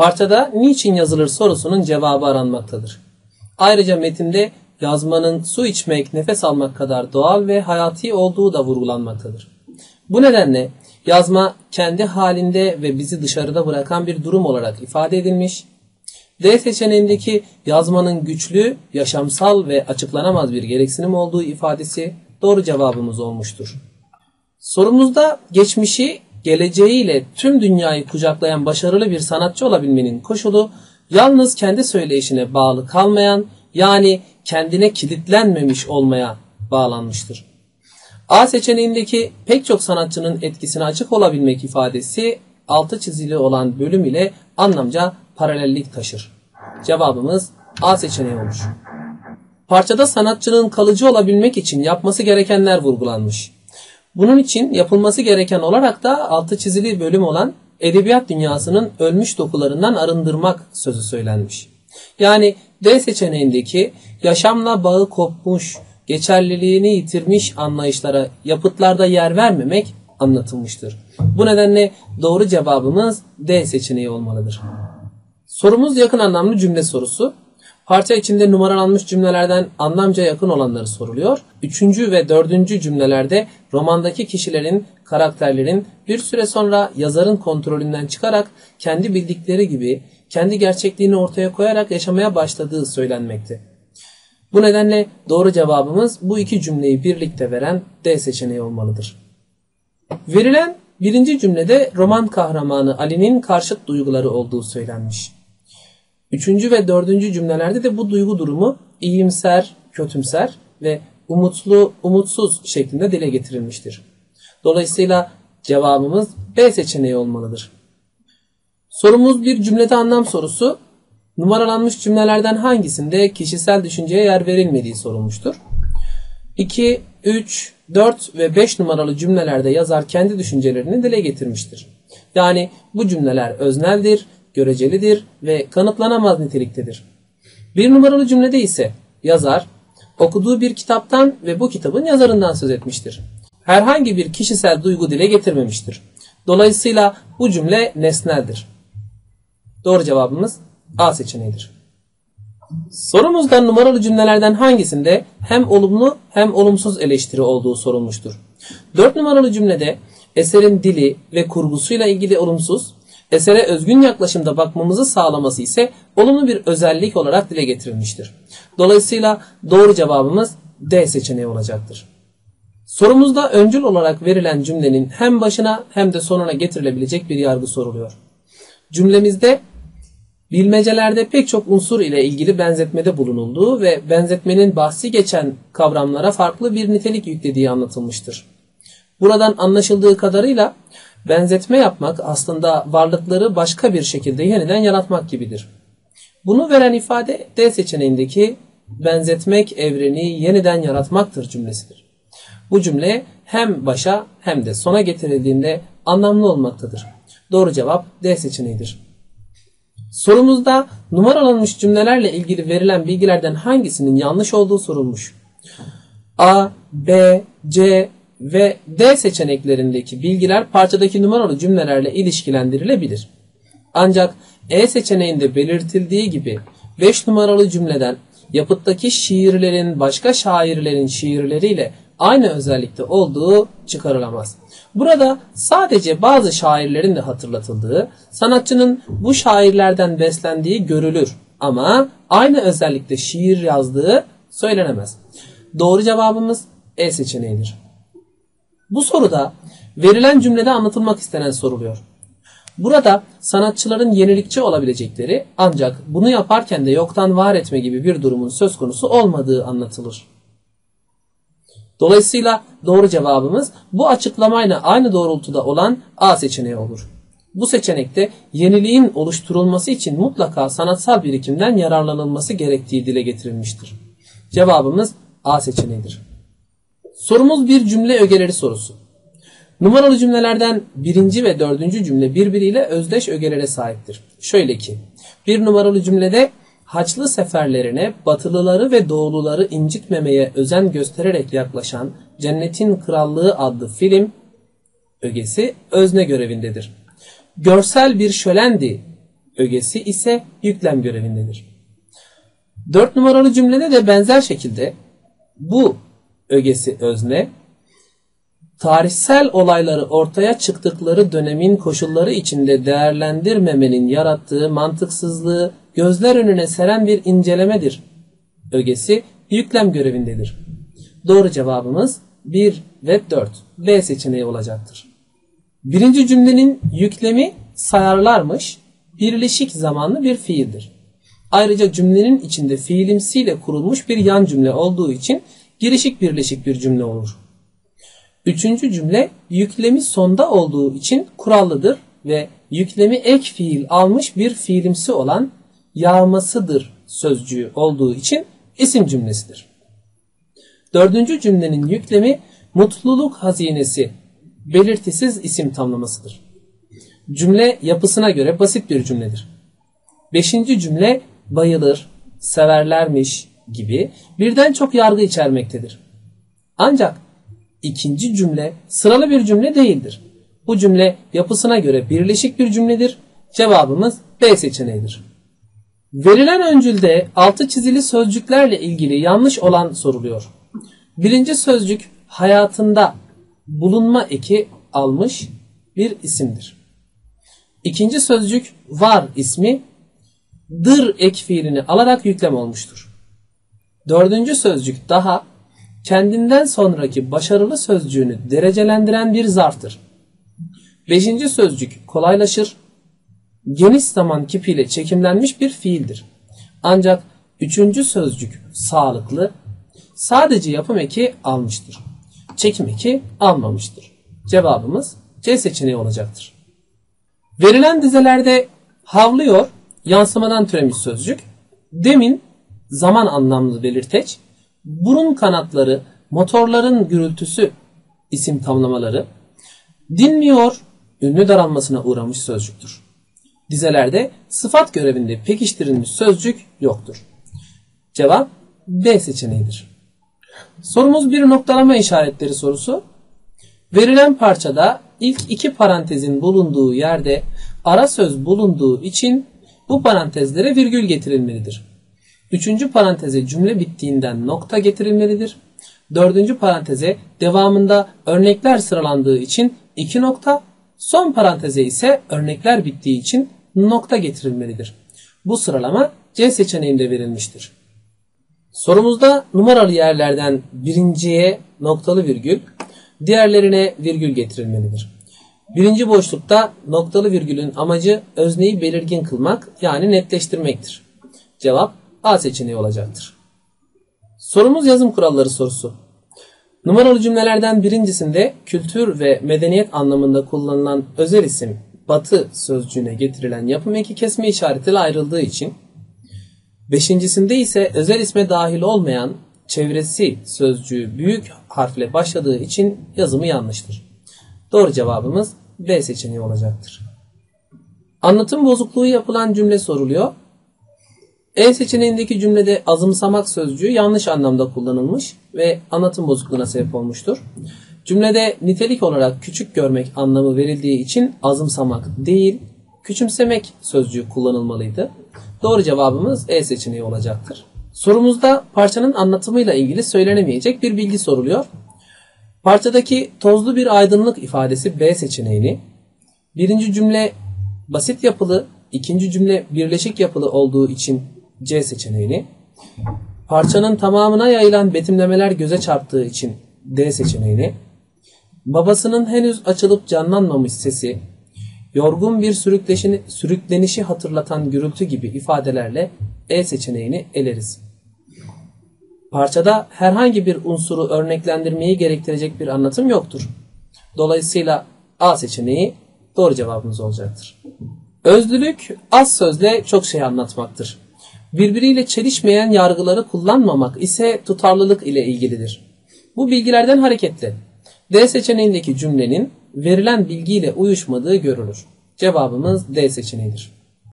Parçada niçin yazılır sorusunun cevabı aranmaktadır. Ayrıca metinde yazmanın su içmek, nefes almak kadar doğal ve hayati olduğu da vurgulanmaktadır. Bu nedenle yazma kendi halinde ve bizi dışarıda bırakan bir durum olarak ifade edilmiş. D seçeneğindeki yazmanın güçlü, yaşamsal ve açıklanamaz bir gereksinim olduğu ifadesi doğru cevabımız olmuştur. Sorumuzda geçmişi, geleceğiyle tüm dünyayı kucaklayan başarılı bir sanatçı olabilmenin koşulu yalnız kendi söyleyişine bağlı kalmayan yani kendine kilitlenmemiş olmaya bağlanmıştır. A seçeneğindeki pek çok sanatçının etkisine açık olabilmek ifadesi altı çizili olan bölüm ile anlamca paralellik taşır. Cevabımız A seçeneği olur. Parçada sanatçının kalıcı olabilmek için yapması gerekenler vurgulanmış. Bunun için yapılması gereken olarak da altı çizili bölüm olan edebiyat dünyasının ölmüş dokularından arındırmak sözü söylenmiş. Yani D seçeneğindeki yaşamla bağı kopmuş, geçerliliğini yitirmiş anlayışlara yapıtlarda yer vermemek anlatılmıştır. Bu nedenle doğru cevabımız D seçeneği olmalıdır. Sorumuz yakın anlamlı cümle sorusu. Parça içinde numaralanmış cümlelerden anlamca yakın olanları soruluyor. Üçüncü ve dördüncü cümlelerde romandaki kişilerin, karakterlerin bir süre sonra yazarın kontrolünden çıkarak kendi bildikleri gibi kendi gerçekliğini ortaya koyarak yaşamaya başladığı söylenmekte. Bu nedenle doğru cevabımız bu iki cümleyi birlikte veren D seçeneği olmalıdır. Verilen birinci cümlede roman kahramanı Ali'nin karşıt duyguları olduğu söylenmiş. Üçüncü ve dördüncü cümlelerde de bu duygu durumu iyimser, kötümser ve umutlu, umutsuz şeklinde dile getirilmiştir. Dolayısıyla cevabımız B seçeneği olmalıdır. Sorumuz bir cümlede anlam sorusu. Numaralanmış cümlelerden hangisinde kişisel düşünceye yer verilmediği sorulmuştur. 2, 3, 4 ve 5 numaralı cümlelerde yazar kendi düşüncelerini dile getirmiştir. Yani bu cümleler özneldir, görecelidir ve kanıtlanamaz niteliktedir. Bir numaralı cümlede ise yazar okuduğu bir kitaptan ve bu kitabın yazarından söz etmiştir. Herhangi bir kişisel duygu dile getirmemiştir. Dolayısıyla bu cümle nesneldir. Doğru cevabımız A seçeneğidir. Sorumuzda numaralı cümlelerden hangisinde hem olumlu hem olumsuz eleştiri olduğu sorulmuştur. 4 numaralı cümlede eserin dili ve kurgusuyla ilgili olumsuz, esere özgün yaklaşımda bakmamızı sağlaması ise olumlu bir özellik olarak dile getirilmiştir. Dolayısıyla doğru cevabımız D seçeneği olacaktır. Sorumuzda öncül olarak verilen cümlenin hem başına hem de sonuna getirilebilecek bir yargı soruluyor. Cümlemizde bilmecelerde pek çok unsur ile ilgili benzetmede bulunulduğu ve benzetmenin bahsi geçen kavramlara farklı bir nitelik yüklediği anlatılmıştır. Buradan anlaşıldığı kadarıyla benzetme yapmak aslında varlıkları başka bir şekilde yeniden yaratmak gibidir. Bunu veren ifade D seçeneğindeki benzetmek evreni yeniden yaratmaktır cümlesidir. Bu cümle hem başa hem de sona getirildiğinde anlamlı olmaktadır. Doğru cevap D seçeneğidir. Sorumuzda numaralanmış cümlelerle ilgili verilen bilgilerden hangisinin yanlış olduğu sorulmuş. A, B, C ve D seçeneklerindeki bilgiler parçadaki numaralı cümlelerle ilişkilendirilebilir. Ancak E seçeneğinde belirtildiği gibi 5 numaralı cümleden yapıttaki şiirlerin başka şairlerin şiirleriyle aynı özellikte olduğu çıkarılamaz. Burada sadece bazı şairlerin de hatırlatıldığı, sanatçının bu şairlerden beslendiği görülür ama aynı özellikle şiir yazdığı söylenemez. Doğru cevabımız E seçeneğidir. Bu soruda verilen cümlede anlatılmak istenen soruluyor. Burada sanatçıların yenilikçi olabilecekleri ancak bunu yaparken de yoktan var etme gibi bir durumun söz konusu olmadığı anlatılır. Dolayısıyla doğru cevabımız bu açıklamayla aynı doğrultuda olan A seçeneği olur. Bu seçenekte yeniliğin oluşturulması için mutlaka sanatsal birikimden yararlanılması gerektiği dile getirilmiştir. Cevabımız A seçeneğidir. Sorumuz bir cümle ögeleri sorusu. Numaralı cümlelerden birinci ve dördüncü cümle birbiriyle özdeş ögelere sahiptir. Şöyle ki, bir numaralı cümlede Haçlı seferlerine batılıları ve doğuluları incitmemeye özen göstererek yaklaşan Cennetin Krallığı adlı film ögesi özne görevindedir. Görsel bir şölendi ögesi ise yüklem görevindedir. 4 numaralı cümlede de benzer şekilde bu ögesi özne tarihsel olayları ortaya çıktıkları dönemin koşulları içinde değerlendirmemenin yarattığı mantıksızlığı gözler önüne seren bir incelemedir. Ögesi yüklem görevindedir. Doğru cevabımız 1 ve 4. B seçeneği olacaktır. Birinci cümlenin yüklemi sayarlarmış, birleşik zamanlı bir fiildir. Ayrıca cümlenin içinde fiilimsiyle kurulmuş bir yan cümle olduğu için girişik birleşik bir cümle olur. Üçüncü cümle yüklemi sonda olduğu için kurallıdır ve yüklemi ek fiil almış bir fiilimsi olan yağmasıdır sözcüğü olduğu için isim cümlesidir. Dördüncü cümlenin yüklemi mutluluk hazinesi belirtisiz isim tamlamasıdır. Cümle yapısına göre basit bir cümledir. Beşinci cümle bayılır, severlermiş gibi birden çok yargı içermektedir. Ancak ikinci cümle sıralı bir cümle değildir. Bu cümle yapısına göre birleşik bir cümledir. Cevabımız B seçeneğidir. Verilen öncülde altı çizili sözcüklerle ilgili yanlış olan soruluyor. Birinci sözcük hayatında bulunma eki almış bir isimdir. İkinci sözcük var ismi dır ek fiilini alarak yüklem olmuştur. Dördüncü sözcük daha kendinden sonraki başarılı sözcüğünü derecelendiren bir zarftır. Beşinci sözcük kolaylaşır, geniş zaman kipiyle çekimlenmiş bir fiildir. Ancak üçüncü sözcük sağlıklı, sadece yapım eki almıştır. Çekim eki almamıştır. Cevabımız C seçeneği olacaktır. Verilen dizelerde havlıyor, yansımadan türemiş sözcük, demin zaman anlamlı belirteç, burun kanatları, motorların gürültüsü isim tamlamaları, dinmiyor, ünlü daralmasına uğramış sözcüktür. Dizelerde sıfat görevinde pekiştirilmiş sözcük yoktur. Cevap B seçeneğidir. Sorumuz bir noktalama işaretleri sorusu. Verilen parçada ilk iki parantezin bulunduğu yerde ara söz bulunduğu için bu parantezlere virgül getirilmelidir. Üçüncü paranteze cümle bittiğinden nokta getirilmelidir. Dördüncü paranteze devamında örnekler sıralandığı için iki nokta, son paranteze ise örnekler bittiği için nokta getirilmelidir. Bu sıralama C seçeneğinde verilmiştir. Sorumuzda numaralı yerlerden birinciye noktalı virgül, diğerlerine virgül getirilmelidir. Birinci boşlukta noktalı virgülün amacı özneyi belirgin kılmak yani netleştirmektir. Cevap A seçeneği olacaktır. Sorumuz yazım kuralları sorusu. Numaralı cümlelerden birincisinde kültür ve medeniyet anlamında kullanılan özel isim batı sözcüğüne getirilen yapım eki kesme işaretiyle ayrıldığı için beşincisinde ise özel isme dahil olmayan çevresi sözcüğü büyük harfle başladığı için yazımı yanlıştır. Doğru cevabımız B seçeneği olacaktır. Anlatım bozukluğu yapılan cümle soruluyor. E seçeneğindeki cümlede azımsamak sözcüğü yanlış anlamda kullanılmış ve anlatım bozukluğuna sebep olmuştur. Cümlede nitelik olarak küçük görmek anlamı verildiği için azımsamak değil, küçümsemek sözcüğü kullanılmalıydı. Doğru cevabımız E seçeneği olacaktır. Sorumuzda parçanın anlatımıyla ilgili söylenemeyecek bir bilgi soruluyor. Parçadaki tozlu bir aydınlık ifadesi B seçeneğini, birinci cümle basit yapılı, ikinci cümle birleşik yapılı olduğu için C seçeneğini, parçanın tamamına yayılan betimlemeler göze çarptığı için D seçeneğini, babasının henüz açılıp canlanmamış sesi, yorgun bir sürüklenişi hatırlatan gürültü gibi ifadelerle E seçeneğini eleriz. Parçada herhangi bir unsuru örneklendirmeyi gerektirecek bir anlatım yoktur. Dolayısıyla A seçeneği doğru cevabımız olacaktır. Özlülük az sözle çok şey anlatmaktır. Birbiriyle çelişmeyen yargıları kullanmamak ise tutarlılık ile ilgilidir. Bu bilgilerden hareketle D seçeneğindeki cümlenin verilen bilgiyle uyuşmadığı görülür. Cevabımız D seçeneğidir.